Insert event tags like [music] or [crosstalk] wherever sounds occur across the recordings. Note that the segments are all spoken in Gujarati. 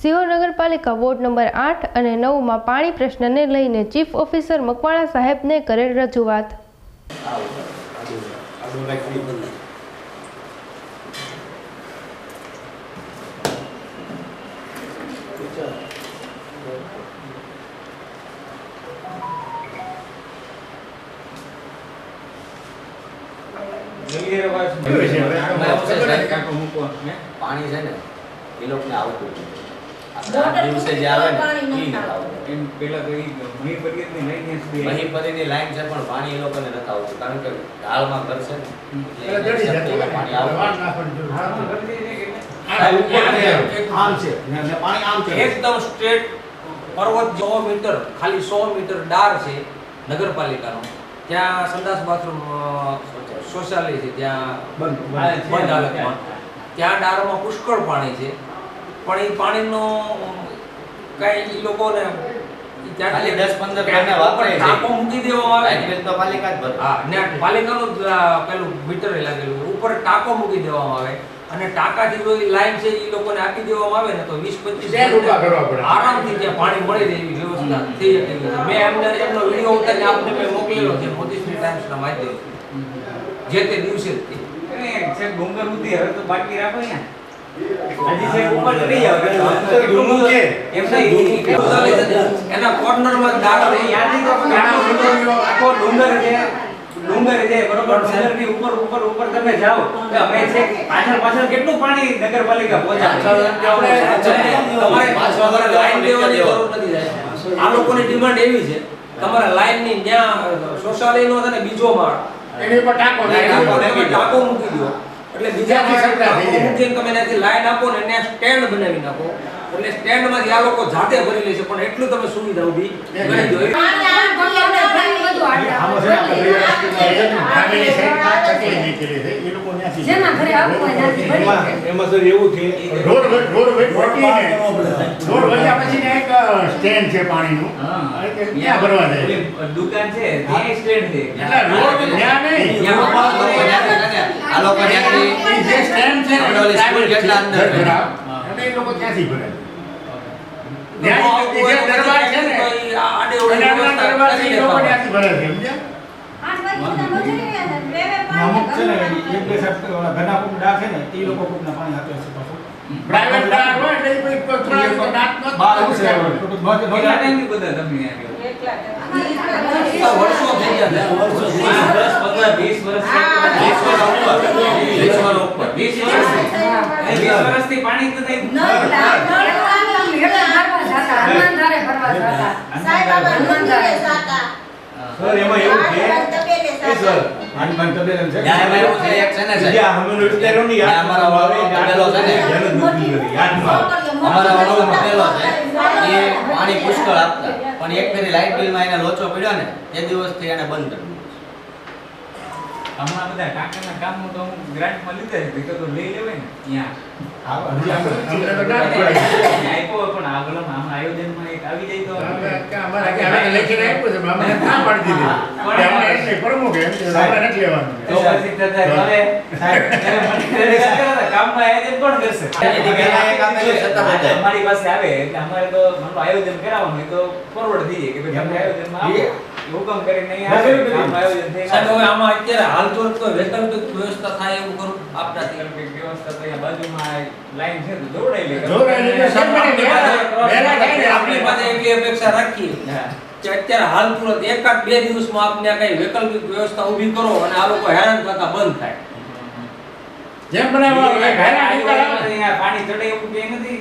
સિહોર નગરપાલિકા વોર્ડ નંબર આઠ અને નવમાં પાણી પ્રશ્નને લઈને ચીફ ઓફિસર મકવાણા સાહેબને કરેલ રજૂઆત પાણી છે ને એ લોકોને આવતું દિવસે જે આવે ને પેલા તો મહી લાઈન લાઈન છે પણ પાણી એ લોકોને નથી આવતું કારણ કે ઢાળમાં ઘર છે એટલે પાણી આવતું એકદમ સ્ટ્રેટ પર્વત સો મીટર ખાલી સો મીટર ડાર છે નગરપાલિકાનો. ત્યાં સંદાસ બાથરૂમ શૌચાલય છે ત્યાં ત્યાં બંધ. હાલતમાં. ત્યાં ડારમાં પુષ્કળ પાણી છે. પણ એ પાણીનો કઈ ઈ લોકોને ખાલી 10-15 ઘરને વાપરે છે. ટાંકો મૂકી દેવામાં આવે. બિલ તો પાલિકા જ ભરે. હા ને પાલિકાનું પેલું મીટર લાગેલું ઉપર ટાંકો મૂકી દેવામાં આવે. અને ટાંકાથી જો લાઈન છે એ લોકોને આપી દેવામાં આવે ને તો વીસ પચીસ સ્ટેન્ડ ઊભા કરવા પડે. આરામથી ત્યાં પાણી મળી રહે એવી વ્યવસ્થા થઈ શકે મેં એમને એમનો વીડિયો ઉતારીને આપને મેં મોકલેલો છે મોદીશ્રી ટાઈમ્સના માધ્યમથી. જે તે દિવસે જ. છે ડુંગર સુધી હવે તો બાકી રાખો ને. એના કોર્નરમાં જ દાળ આપણે યાદ નહીં તો આખો ડુંગર- છે ડુંગર છે બરોબર? ડુંગરની ઉપર ઉપર ઉપર તમે જાઓ. તો અમે છે પાછળ પાછળ કેટલું પાણી નગરપાલિકા પહોંચાડે? તમારે તમારે લાઈન જરૂર નથી આ લોકોની ડિમાન્ડ એવી છે. તમારે લાઈનની ની શૌચાલયનો છે ને બીજો માળ એની ટાંકો લાઈન. તમે ટાંકો મૂકી દો. એટલે બીજા ત્યાંથી માળે સપ્લાય થઈ ટાંકો જાય. મૂકીને તમે ત્યાંથી લાઈન આપો ને ત્યાં સ્ટેન્ડ બનાવી નાખો એટલે સ્ટેન્ડમાંથી આ લોકો જાતે ભરી લે છે પણ એટલું તમે સુવિધા ઊભી કરી દો એમાં- એમાં સર એવું છે રોડ રોડ રોડ પછી ને એક સ્ટેન્ડ છે પાણીનું ક્યાં ભરવા જાય દુકાન છે ત્યાં સ્ટેન્ડ છે એટલે રોડ ત્યાં નહીં લોકો ત્યાંથી છે ને, આ લોકો ત્યાંથી એ જે સ્ટેન્ડ છે ને, આપણે ઓલી સ્કૂલ private જેટલા છે, અંદર છે. ઘરઘરા, અને એ લોકો ત્યાંથી ભરે ત્યાં જે દરબાર છે ને આડે અને આપણા દરબાર છે એ લોકો ત્યાંથી ભરે છે સમજ્યા? આઠ વાગે બધા મજૂરી ગયા ને બે બે અમુક છે ને પાણી એક બે સાહેબ ઓલા ઘરના કોક ડા છે ને એ લોકો કોકના પાણી આપે છે પાછું પ્રાઇવેટ કાર હોય એટલે એ કોઈ ત્રણ તો દાંત નો જ બહાર પાછું છે કહેવાય. તો તો બધે કેટલા બધે ટાઈમથી બધા તમે અહીંયા આ વર્ષો થઈ ગયા છે. વીસ વર્ષ હા. વીસ વર્ષ વીસ વર્ષ ઉપર. વીસ વર્ષથી હા. વીસ વર્ષથી પાણી તો નહીં. નળ નળ પાણી હેઠળ ભરવા જાતા, હનુમાનધારે ભરવા જાતા. સાહેબ બાબા મંદિરે જાતા. સર એમાં એવું છે? સર હનુમાન તબેલા છે? ત્યાં એમાં એવું છે, એક છે ને હનુમાનની ત્યાં અમારા વાળો તબેલો છે ને, ધ્યાન જ નથી યાદમાં અમારા વાળો તબેલો છે. એ પાણી પુષ્કળ આપતા. પણ એક ફેરી લાઇટ બિલમાં એને લોચો પડ્યો ને તે દિવસથી એને બંધ. કરી દીધું. હમણાં બધા કાકાના કામો તો હું ગ્રાન્ટમાં લીધા છે ભેગા તો લઈ લેવાય ને અમારે [laughs] પાસે આવે એટલે અમારે તો આયોજન કરાવવાનું તો ફોરવર્ડ થઈ જાય કે ભાઈ આયોજનમાં આવો. હુકમ કરીને અહીં આવે. આયોજન થઈ સાહેબ હવે આમાં અત્યારે હાલ તો કોઈ વૈકલ્પિક વ્યવસ્થા થાય એવું કરું આપના વૈકલ્પિક વ્યવસ્થા તો અહીંયા બાજુમાં લાઈન છે તો જોડાઈ લે. જોડાઈ લે. થાય આપણી પાસે એટલી અપેક્ષા રાખીએ કે અત્યારે હાલ તુરંત એકાદ બે દિવસમાં આપને કઈ વૈકલ્પિક વ્યવસ્થા ઊભી કરો અને આ લોકો હેરાન થતા બંધ થાય. જેમ બનાવવા. પાણી ચડે એવું કે નથી.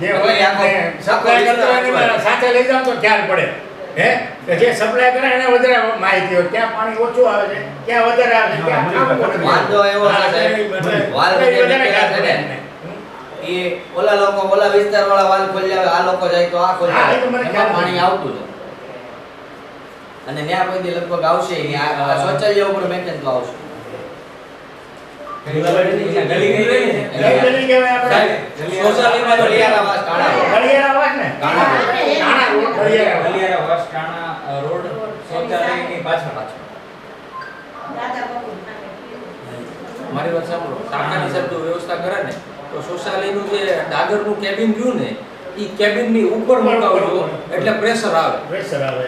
જે સપ્લાય વિસ્તાર કરતો હોય એને આપવાનો. સાથે લઈ જાઓ તો ખ્યાલ પડે. હે? જે સપ્લાય કરે એને વધારે માહિતી હોય. ક્યાં પાણી ઓછું આવે છે ક્યાં વધારે આવે છે ક્યાં વાંધો એવો છે એ વાલ ઓલા લોકો ઓલા વિસ્તાર વાળા વાલ ખોલ્યા આ લોકો જાય તો આ ખોલ્યા પાણી આવતું નથી. અને ત્યાં પછી લગભગ આવશે શૌચાલય ઉપર મેન્ટેન તો આવશે. મારી વાત સાંભળો. સાહેબ વ્યવસ્થા કરે ને તો શૌચાલયનું જે દાદરનું કેબિન રહ્યું ને એ કેબિનની ઉપર મુકાવજો. એટલે પ્રેશર આવે. પ્રેશર આવે.